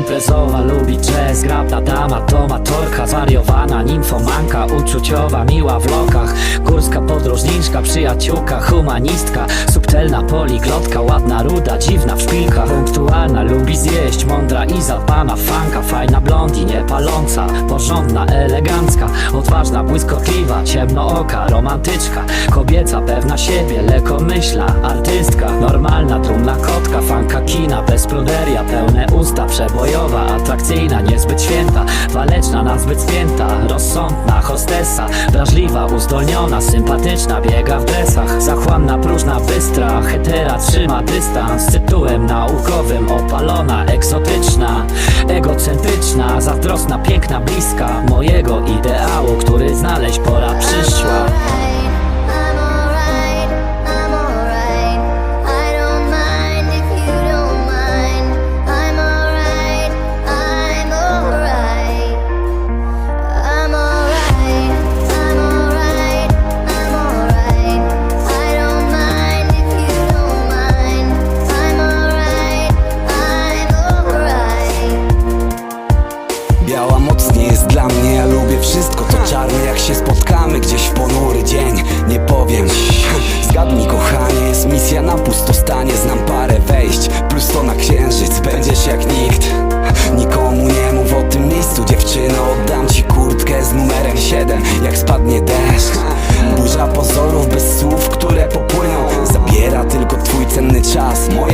jazzowa lubi jazz Grabna dama to matorka Zwariowana nimfomanka Uczuciowa, miła w lokach. Górska podróżniczka, przyjaciółka Humanistka, subtelna poliglotka Ładna, ruda, dziwna w szpilkach Punktualna, lubi zjeść Mądra i zadbana, fanka Fajna blondi, nie paląca Porządna, elegancka Odważna, błyskotliwa, ciemnooka Romantyczka, kobieca, pewna siebie Lekomyślna, artystka Normalna, trumna kotka kina, bezpruderia Pełne usta, przebojowa Atrakcyjna, niezbyt święta Waleczna, nazbyt spięta Rozsądna, hostesa Wrażliwa, uzdolniona, sympatyczna Biega w dresach Zachłanna, próżna, bystra Hetera, trzyma dystans Z tytułem naukowym Opalona, egzotyczna Egocentryczna, zazdrosna, piękna, bliska Mojego ideału, który znaleźć pora przyszła Biała moc nie jest dla mnie, ja lubię wszystko To czarne. Jak się spotkamy gdzieś w ponury dzień Nie powiem. Zgadnij kochanie, jest misja na pustostanie. Znam parę wejść, plus to na księżyc. Będziesz jak nikt. Nikomu nie mów o tym miejscu dziewczyno. Oddam ci kurtkę z numerem 7 Jak spadnie deszcz Burza pozorów bez słów, które popłyną. Zabiera tylko twój cenny czas. Mojego